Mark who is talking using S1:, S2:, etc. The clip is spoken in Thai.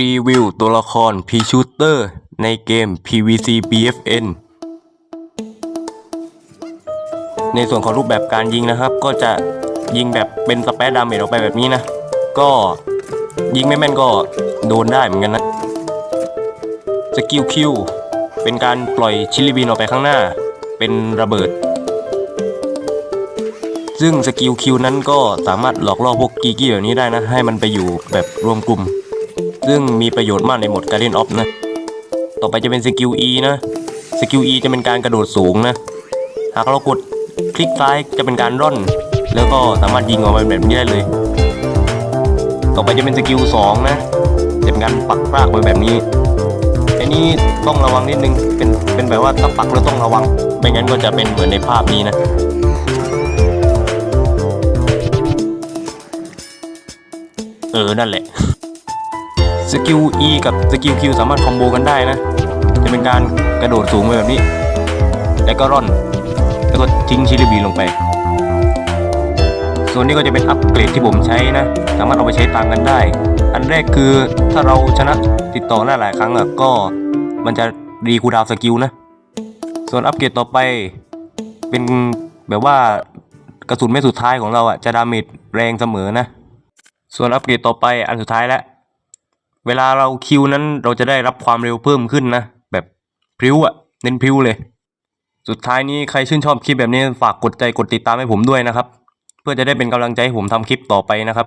S1: รีวิวตัวละคร p s h o o t e r ในเกม PVC BFN ในส่วนของรูปแบบการยิงนะครับ ก็จะยิงแบบเป็นสเปซดาเมจออกไปแบบนี้นะ ก็ยิงไม่แม่นก็โดนได้เหมือนกันนะสกิลคิวเป็นการปล่อยชิลลิบินออกไปข้างหน้า เป็นระเบิด ซึ่งสกิลคิวนั้นก็สามารถหลอกล่อพวกกีกี้แบบนี้ได้นะ ให้มันไปอยู่แบบรวมกลุ่ม ซึ่งมีประโยชน์มากในโหมดการเล่นออฟนะ ต่อไปจะเป็นสกิล E นะสกิล E จะเป็นการกระโดดสูงนะ หากเรากดคลิกซ้ายจะเป็นการร่อน แล้วก็สามารถยิงออกมาแบบนี้ได้เลย ต่อไปจะเป็นสกิล 2 นะจะเป็นการปักรากไว้แบบนี้อันนี้ต้องระวังนิดนึง เป็นเป็นแบบว่าถ้าปักแล้วต้องระวัง ไม่งั้นก็จะเป็นเหมือนในภาพนี้นะเออ นั่นแหละ สกิล E กับสกิล Q สามารถคอมโบกันได้นะ จะเป็นการกระโดดสูงไปแบบนี้ แล้วก็ร่อน แล้วก็ทิ้งชิลิบีลงไป ส่วนนี้ก็จะเป็นอัปเกรดที่ผมใช้นะ สามารถเอาไปใช้ตามกันได้ อันแรกคือถ้าเราชนะติดต่อได้าหลายครั้งอะก็มันจะรีคูดาวสกิลนะ ส่วนอัปเกรดต่อไปเป็นแบบว่ากระสุนเม็ดสุดท้ายของเราอะจะดาเมจแรงเสมอนะ ส่วนอัปเกรดต่อไปอันสุดท้ายแล้ว เวลาเราคิวนั้นเราจะได้รับความเร็วเพิ่มขึ้นนะ แบบพริ้วอะเน้นพริ้วเลย สุดท้ายนี้ใครชื่นชอบคลิปแบบนี้ฝากกดใจกดติดตามให้ผมด้วยนะครับ เพื่อจะได้เป็นกำลังใจให้ผมทำคลิปต่อไปนะครับ